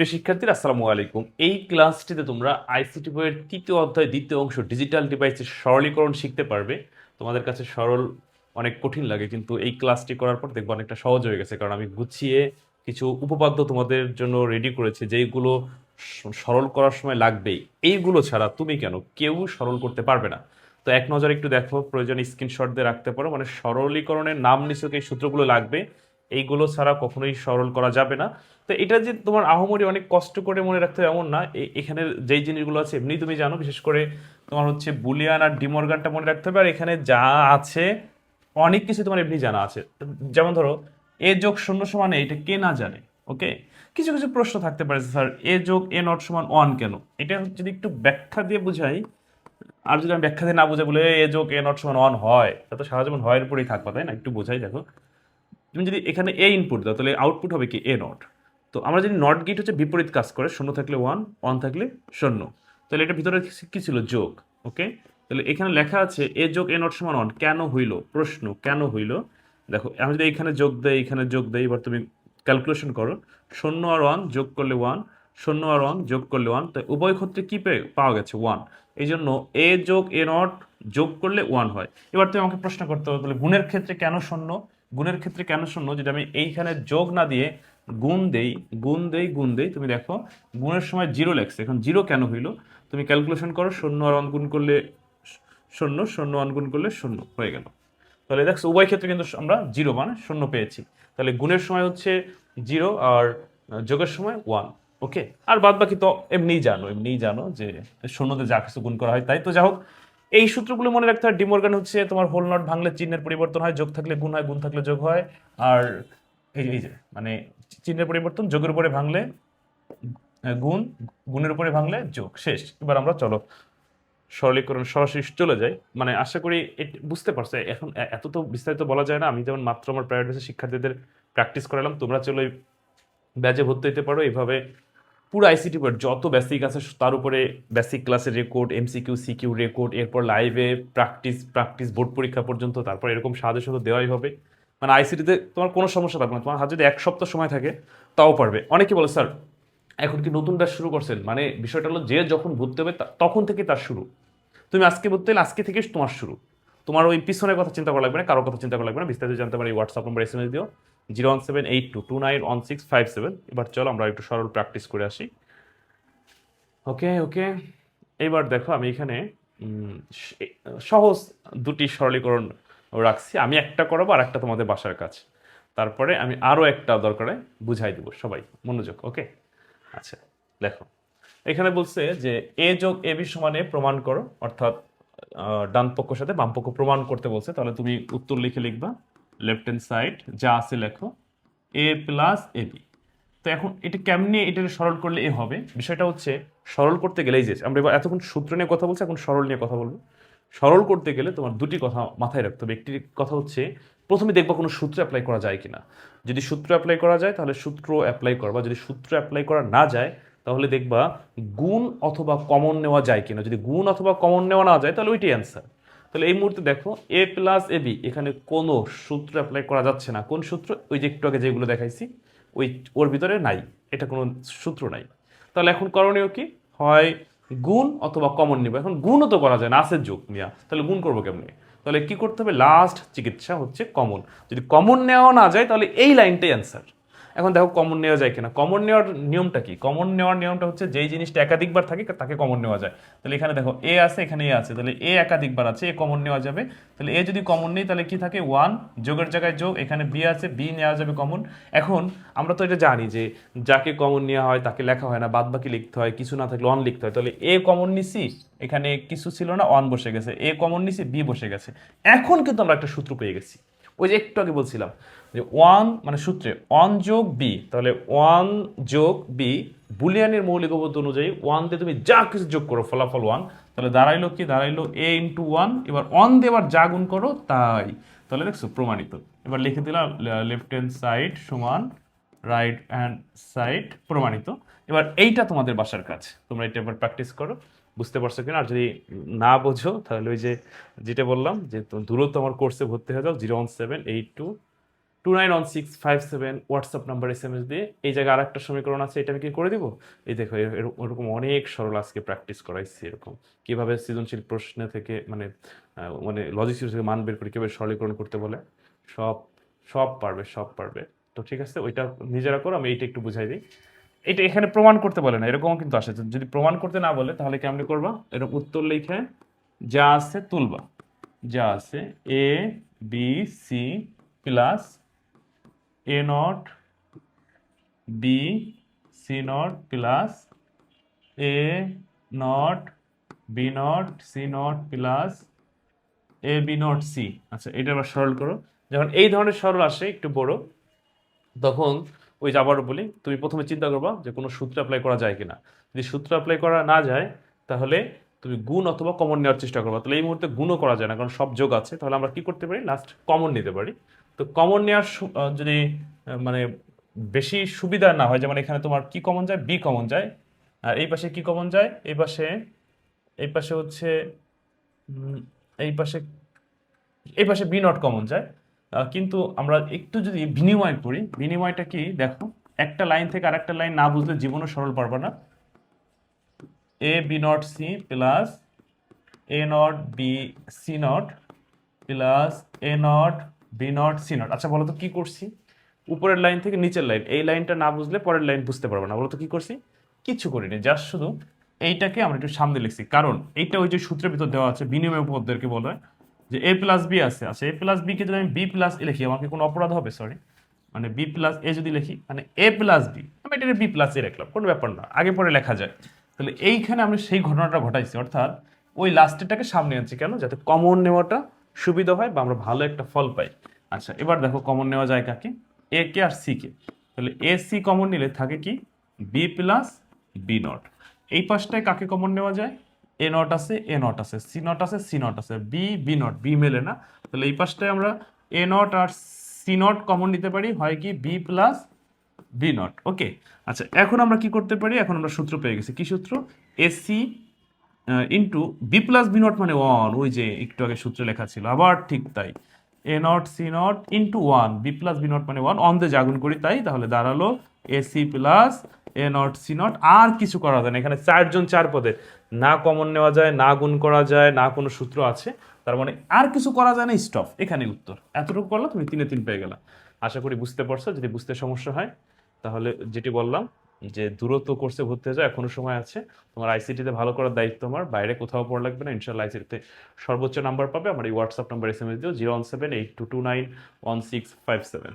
প্রিয় শিক্ষার্থীরা, আসসালামু আলাইকুম। এই ক্লাসটিতে তোমরা আইসিটি বইয়ের তৃতীয় অধ্যায়, দ্বিতীয় অংশ ডিজিটাল ডিভাইসের সরলীকরণ শিখতে পারবে। তোমাদের কাছে সরল, অনেক কঠিন লাগে, কিন্তু এই ক্লাসটি করার পর দেখব অনেকটা সহজ হয়ে গেছে, কারণ আমি গুছিয়ে কিছু উপপাদ্য তোমাদের জন্য রেডি করেছি, যেইগুলো সরল করার সময় লাগবেই। এইগুলো ছাড়া তুমি কেন? কেউ সরল করতে পারবে না। তো এক নজর একটু দেখো, প্রয়োজনে স্ক্রিনশট দিয়ে রাখতে পারো। মানে সরলীকরণের নাম নিশ্চয় এই সূত্রগুলো লাগবে। এইগুলো ছাড়া কখনোই সরল করা যাবে না। তো এটা যে তোমার আহমরি অনেক কষ্ট করে মনে রাখতে হবে এমন না। এখানে যেই জিনিসগুলো আছে এমনি তুমি জানো, বিশেষ করে তোমার হচ্ছে বুলিয়ান আর ডিমর্গানটা মনে রাখতে হবে। আর এখানে যা আছে, অনেক কিছু তোমার এমনি জানা আছে। যেমন ধরো, এ যোগ শূন্য সমান এটা কে না জানে, ওকে? কিছু কিছু প্রশ্ন থাকতে পারে স্যার, এ যোগ এ নট সমান ওয়ান কেন? এটা যদি একটু ব্যাখ্যা দিয়ে বুঝাই, আর যদি আমি ব্যাখ্যা দিয়ে না বুঝে বলে, এ যোগ এ নট সমান ওয়ান হয় তা তো সারা জীবন হয়ের উপরেই থাকবা, তাই না? একটু বোঝাই, দেখো। তুমি যদি এখানে এ ইনপুট দাও, তাহলে আউটপুট হবে কি? এ নট তো আমরা যদি নট গেট হচ্ছে বিপরীত কাজ করে, শূন্য থাকলে ওয়ান ওয়ান থাকলে শূন্য। তাহলে এটা ভিতরে কী ছিল? যোগ। ওকে তাহলে এখানে লেখা আছে এ যোগ এ নট সমান ওয়ান কেন হইল? প্রশ্ন, কেন হইল? দেখো, আমি যদি এখানে যোগ দেয় এখানে যোগ দেয় এবার তুমি ক্যালকুলেশন করো। শূন্য আর ওয়ান যোগ করলে ওয়ান শূন্য আর ওয়ান যোগ করলে ওয়ান তো উভয় ক্ষেত্রে কী পেয়ে পাওয়া গেছে? ওয়ান এই জন্য এ যোগ এ নট যোগ করলে ওয়ান হয়। এবার তুমি আমাকে প্রশ্ন করতে হবে, তাহলে গুণের ক্ষেত্রে কেন শূন্য? গুণের ক্ষেত্রে কেন শূন্য? যেটা আমি এইখানে যোগ না দিয়ে গুণ দেই গুণ দেই গুণ দেই, তুমি দেখো গুণের সময় জিরো লেখছে। এখন জিরো কেন হইল? তুমি ক্যালকুলেশন করো, শূন্য আর গুণ করলে শূন্য শূন্য ওয়ান গুণ করলে শূন্য হয়ে গেল। তাহলে দেখছ উভয় ক্ষেত্রে কিন্তু আমরা জিরো মানে শূন্য পেয়েছি। তাহলে গুণের সময় হচ্ছে জিরো আর যোগের সময় ওয়ান ওকে আর বাদ বাকি তো এমনিই জানো এমনিই জানো যে শূন্যতে যা কিছু গুণ করা হয় তাই তো যা হোক। এই সূত্রগুলো মনে রাখতে হয়, ডিমর্গান হচ্ছে তোমার হোল নট ভাঙলে চিহ্নের পরিবর্তন হয়, যোগ থাকলে গুণ হয়, গুণ থাকলে যোগ হয়, আর এই যে- মানে চিহ্নের পরিবর্তন যোগের উপরে ভাঙলে গুণ, গুণের উপরে ভাঙলে যোগ, শেষ। এবার আমরা চলো, সরলীকরণ সরাসরি চলে যাই। মানে আশা করি বুঝতে পারছ, এখন এত তো বিস্তারিত বলা যায় না, আমি যেমন মাত্র আমার প্রাইভেট শিক্ষার্থীদের প্র্যাকটিস করালাম, তোমরা চলো ব্যাচে ভর্তি হতে পারো, এইভাবে পুরো আইসিটি বোর্ড যত বেসিক আছে, তার উপরে বেসিক ক্লাসের রেকর্ড এমসিকিউ সিকিউ রেকর্ড এরপর লাইভে প্র্যাকটিস প্র্যাকটিস বোর্ড পরীক্ষা পর্যন্ত, তারপর এরকম সাহায্য সাথে দেওয়াই হবে। মানে আইসিটিতে তোমার কোনো সমস্যা থাকবে না। তোমার হাতে যদি এক সপ্তাহ সময় থাকে, তাও পারবে। অনেকে বলে, স্যার, এখন কি নতুন শুরু করছেন? মানে বিষয়টা হলো, যে যখন ভর্তি হবে, তা- তখন থেকে তার শুরু। তুমি আজকে ভর্তি হলে, আজকে থেকে তোমার শুরু। তোমার ওই পিছনের কথা চিন্তা করা লাগবে না, কারও কথা চিন্তা করা লাগবে না, বিস্তারিত জানতে পারি WhatsApp number S M S দিও। Zero one seven eight two two nine one six five seven. এবার চলো আমরা একটু সরল প্র্যাকটিস করে আসি। ওকে ওকে। এবার দেখো আমি এখানে সহজ দুটি সরলীকরণ রাখছি। আমি একটা করাবো আর একটা তোমাদের বাসার কাজ। তারপরে আমি আরও একটা দরকারে বুঝাই দেবো সবাই। মনোযোগ, ওকে? আচ্ছা দেখো। এখানে বলছে যে এ যোগ এ বি সমানে প্রমাণ করো। অর্থাৎ ডান পক্ষের সাথে বাম পক্ষ প্রমাণ করতে বলছে। তাহলে তুমি উত্তর লিখে লিখবা। লেফট হ্যান্ড সাইড যা আছে লেখো এ প্লাস এ বি তো এখন এটা কেমনে এটা সরল করলে এ হবে? বিষয়টা হচ্ছে, সরল করতে গেলেই যে, আমরা এবার এতক্ষণ সূত্র নিয়ে কথা বলছি, এখন সরল নিয়ে কথা বলব। সরল করতে গেলে তোমার দুটি কথা মাথায় রাখতে হবে। একটি কথা হচ্ছে, প্রথমে দেখবা কোনো সূত্র অ্যাপ্লাই করা যায় কিনা। যদি সূত্র অ্যাপ্লাই করা যায়, তাহলে সূত্র অ্যাপ্লাই করবা। যদি সূত্র অ্যাপ্লাই করা না যায়, তাহলে দেখবা, গুণ অথবা কমন নেওয়া যায় কিনা। যদি গুণ অথবা কমন নেওয়া না যায়, তাহলে ওইটাই অ্যান্সার তাহলে এই মুহূর্তে দেখো এ প্লাস এ বি এখানে কোনো সূত্র অ্যাপ্লাই করা যাচ্ছে না। কোন সূত্র? ওই যে একটু আগে যেগুলো দেখাইছি, ওই, ওর ভিতরে নাই। এটা কোনো সূত্র নাই। তাহলে এখন করণীয় কি? হয় গুণ অথবা কমন নিব। এখন গুণও তো করা যায় না, আছে যোগ নিয়া। তাহলে গুণ করব কেমনি? তাহলে কি করতে হবে? লাস্ট চিকিৎসা হচ্ছে কমন। যদি কমন নেওয়া না যায়, তাহলে এই লাইনটাই অ্যান্সার এখন দেখো কমন নেওয়া যায় কিনা। কমন নেওয়ার নিয়মটা কি? কমন নেওয়ার নিয়মটা হচ্ছে যেই জিনিসটা একাধিকবার থাকে, তাকে কমন নেওয়া যায়। তাহলে এখানে দেখো, এ আছে, এখানে এ আছে। তাহলে এ একাধিকবার আছে, এ কমন নেওয়া যাবে। তাহলে এ যদি কমন নেই, তাহলে কি থাকে? ওয়ান যোগের জায়গায় যোগ, এখানে বি আছে বি নেওয়া যাবে কমন এখন আমরা তো এটা জানি যে যাকে কমন নেওয়া হয়, তাকে লেখা হয় না বাদ বাকি লিখতে হয়, কিছু না থাকলে অন লিখতে হয়। তাহলে এ কমন নিছি, এখানে কিছু ছিল না অন বসে গেছে। এ কমন নিছি বি বসে গেছে। এখন কিন্তু আমরা একটা সূত্র পেয়ে গেছি। ওই যে একটু আগে বলছিলাম যে ওয়ান মানে সূত্রে, ওয়ান যোগ বি, তাহলে ওয়ান যোগ বি বুলিয়ানের মৌলিক অবদ্ধ অনুযায়ী ওয়ান দিয়ে তুমি যা কিছু যোগ করো, ফলাফল ওয়ান, তাহলে দাঁড়াইলো কি? দাঁড়াইলো এ ইন্টু ওয়ান এবার ওয়ান দিয়ে এবার যা গুণ করো তাই। তাহলে দেখছ প্রমাণিত। এবার লিখে দিলাম লেফট হ্যান্ড সাইড সমান রাইট হ্যান্ড সাইড প্রমাণিত। এবার এইটা তোমাদের বাসার কাজ। তোমরা এটা এবার প্র্যাকটিস করো। বুঝতে পারছ কিনা? আর যদি না বোঝো, তাহলে ওই যে, যেটা বললাম, যে দূরত্ব আমার কোর্সে ভর্তি হয়ে যাও zero one seven eight two two nine one six five seven WhatsApp number S M S দিয়ে এই জায়গায় আরেকটা সমীকরণ আছে, এটা আমি কি করে দিব? এই দেখো এর- এর- ওরকম অনেক সরল আজকে প্র্যাকটিস করাইছি এরকম। কীভাবে সৃজনশীল প্রশ্ন থেকে মানে মানে লজিক থেকে মান বের করে কীভাবে সরলীকরণ করতে বলে? সব সব পারবে সব পারবে। তো ঠিক আছে, ওইটা নিজেরা করো, আমি এইটা একটু বুঝাই দিই। এটা এখানে প্রমাণ করতে বলে না এরকম কিন্তু আসে। যদি প্রমাণ করতে না বলে, তাহলে কেমনি করবা? এরকম উত্তর লিখে, যা আছে তুলবা। যা আছে A B C plus A not B C not plus A not B not C not plus A B not C আচ্ছা এটা আবার সরল করো। যখন এই ধরনের সরল আসে, একটু বড়, তখন ওই যে আবারও বলি, তুমি প্রথমে চিন্তা করবা যে কোনো সূত্র অ্যাপ্লাই করা যায় কিনা। যদি সূত্র অ্যাপ্লাই করা না যায়, তাহলে তুমি গুণ অথবা কমন নেওয়ার চেষ্টা করবা। তাহলে এই মুহূর্তে গুণও করা যায় না, কারণ সব যোগ আছে। তাহলে আমরা কি করতে পারি? লাস্ট কমন নিতে পারি। তো কমন নেওয়ার যদি মানে বেশি সুবিধা না হয়, যেমন এখানে তোমার কি কমন যায়? বি কমন যায়। আর এই পাশে কি কমন যায়? এই পাশে এই পাশে হচ্ছে এই পাশে এই পাশে বি নট কমন যায়। কিন্তু আমরা একটু যদি বিনিময় করি, বিনিময়টা কি? দেখো, একটা লাইন থেকে আরেকটা লাইন না বুঝলে জীবনও সরল পারবে না। A B not C plus A not B C not plus A not B not C not আচ্ছা বলো তো কি করছি? উপরের লাইন থেকে নিচের লাইন। এই লাইনটা না বুঝলে পরের লাইন বুঝতে পারব না। বলো তো কি করছি? কিচ্ছু করিনি জাস্ট শুধু এইটাকে আমরা একটু সামনে লিখছি। কারণ এইটা ওই যে সূত্রের ভিতর দেওয়া আছে, বিনিময় উপপাদ্যকে বলা যে এ প্লাস বি আছে। আচ্ছা এ প্লাস বি কে যদি আমি বি প্লাস এ লিখি, আমাকে কোনো অপরাধ হবে? সরি মানে বি প্লাস এ যদি লিখি মানে এ প্লাস বি আমি এটা বি প্লাস এ রাখলাম, কোনো ব্যাপার না। আগে পরে লেখা যায়। তাহলে এইখানে আমরা সেই ঘটনাটা ঘটাইছি। অর্থাৎ ওই লাস্টেরটাকে সামনে আনছি কেন? যাতে কমন নেওয়াটা সুবিধা হয় বা আমরা ভালো একটা ফল পাই। আচ্ছা এবার দেখো কমন নেওয়া যায় কাকে? এ কে আর সি কে। তাহলে এ সি কমন নিলে থাকে কি? বি প্লাস বি নট এই পাশটায় কাকে কমন নেওয়া যায়? এ নট আছে এ নট আছে সি নট আছে সি নট আছে। বি বি নট বি মেলে না। তাহলে এই পাশটায় আমরা এ নট আর সি নট কমন নিতে পারি। হয় কি? B plus B not okay আচ্ছা এখন আমরা কি করতে পারি? এখন আমরা সূত্র পেয়ে গেছি। কি সূত্র? AC into B plus B not মানে ওয়ান ওই যে একটু আগে সূত্রে লেখা ছিল, আবার ঠিক তাই। A not C not into one B plus B not মানে ওয়ান অন দিয়ে জাগুন করি তাই, তাহলে দাঁড়াল AC plus A not C not আর কিছু করা যায় না। এখানে চারজন চার পদে, না কমন নেওয়া যায়, না গুণ করা যায়, না কোনো সূত্র আছে, তার মানে আর কিছু করা যায় না স্টপ এখানে উত্তর। এতটুকু করলে তুমি তিনে তিন পেয়ে গেলা। আশা করি বুঝতে পারছ, যদি বুঝতে সমস্যা হয়, তাহলে যেটি বললাম যে দূরত্ব কোর্সে ভর্তি হয়ে যাও, এখনও সময় আছে। তোমার আইসিটিতে ভালো করার দায়িত্ব আমার। বাইরে কোথাও পড়া লাগবে না। ইনশাল্লাহ আইসিটিতে সর্বোচ্চ নাম্বার পাবে। আমার এই WhatsApp number S M S দিও। Zero one seven eight two two nine one six five seven